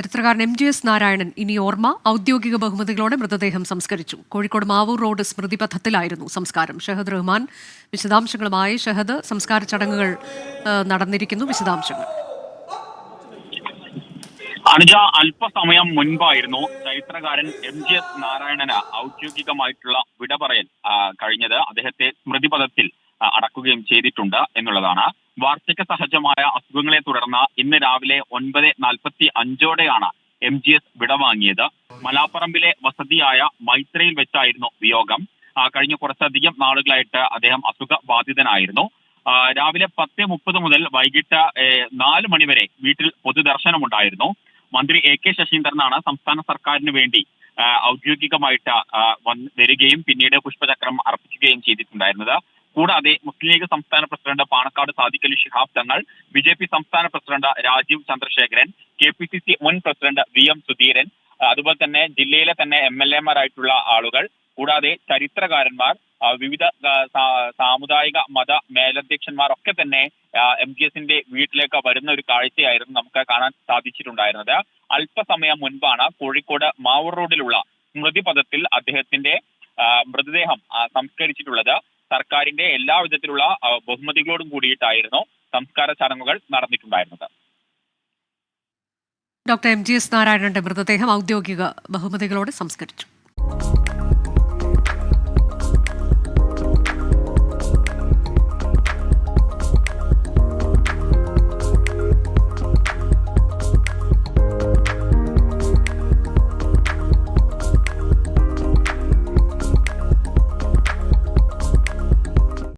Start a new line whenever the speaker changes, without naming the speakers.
ചരിത്രകാരൻ M G S Narayanan ഇനി ഓർമ്മ ഔദ്യോഗിക ബഹുമതികളോടെ മൃതദേഹം സംസ്കരിച്ചു. കോഴിക്കോട് മാവൂർ റോഡ് സ്മൃതിപഥത്തിലായിരുന്നു സംസ്കാരം. ഷഹദ് റഹ്മാൻ വിശദാംശങ്ങളുമായി ഷഹദ് സംസ്കാര ചടങ്ങുകൾ നടന്നിരിക്കുന്നു. വിശദാംശങ്ങൾ.
അനുജ അല്പസമയം മുൻപായിരുന്നു ചരിത്രകാരൻ എം ജി എസ് നാരായണന് ഔദ്യോഗികമായിട്ടുള്ള വിട പറയൽ കഴിഞ്ഞത്. അദ്ദേഹത്തെ സ്മൃതിപഥത്തിൽ അടക്കുകയും ചെയ്തിട്ടുണ്ട് എന്നുള്ളതാണ്. വാർദ്ധക്യ സഹജമായ അസുഖങ്ങളെ തുടർന്ന് ഇന്ന് രാവിലെ ഒൻപത് നാൽപ്പത്തി അഞ്ചോടെയാണ് എം ജി എസ് വിടവാങ്ങിയത്. മലാപ്പറമ്പിലെ വസതിയായ മൈത്രയിൽ വെച്ചായിരുന്നു വിയോഗം. കഴിഞ്ഞ കുറച്ചധികം നാളുകളായിട്ട് അദ്ദേഹം അസുഖ ബാധിതനായിരുന്നു രാവിലെ പത്ത് മുപ്പത് മുതൽ വൈകിട്ട് നാല് മണിവരെ വീട്ടിൽ പൊതുദർശനമുണ്ടായിരുന്നു. മന്ത്രി എ കെ ശശീന്ദ്രനാണ് സംസ്ഥാന സർക്കാരിന് വേണ്ടി ഔദ്യോഗികമായിട്ട് വരികയും പിന്നീട് പുഷ്പചക്രം അർപ്പിക്കുകയും ചെയ്തിട്ടുണ്ടായിരുന്നത്. കൂടാതെ മുസ്ലിം ലീഗ് സംസ്ഥാന president Panakkad Sadiq Ali Shihab Thangal B J P സംസ്ഥാന president Rajeev Chandrasekharan K P C C മുൻ പ്രസിഡന്റ് വി എം സുധീരൻ അതുപോലെ തന്നെ ജില്ലയിലെ തന്നെ എം എൽ എമാരായിട്ടുള്ള ആളുകൾ കൂടാതെ ചരിത്രകാരന്മാർ വിവിധ സാമുദായിക മത മേലധ്യക്ഷന്മാർ ഒക്കെ തന്നെ എം ജി എസിന്റെ വീട്ടിലേക്ക് വരുന്ന ഒരു കാഴ്ചയായിരുന്നു നമുക്ക് കാണാൻ സാധിച്ചിട്ടുണ്ടായിരുന്നത്. അല്പസമയം മുൻപാണ് കോഴിക്കോട് മാവൂർ റോഡിലുള്ള സ്മൃതിപഥത്തിൽ അദ്ദേഹത്തിന്റെ മൃതദേഹം സംസ്കരിച്ചിട്ടുള്ളത്. സർക്കാരിന്റെ എല്ലാ വിധത്തിലുള്ള ബഹുമതികളോടും കൂടിയിട്ടായിരുന്നു സംസ്കാര ചടങ്ങുകൾ നടന്നിട്ടുണ്ടായിരുന്നത്.
ഡോക്ടർ എം ജി എസ് നാരായണന്റെ മൃതദേഹം ഔദ്യോഗിക ബഹുമതികളോടെ സംസ്കരിച്ചു.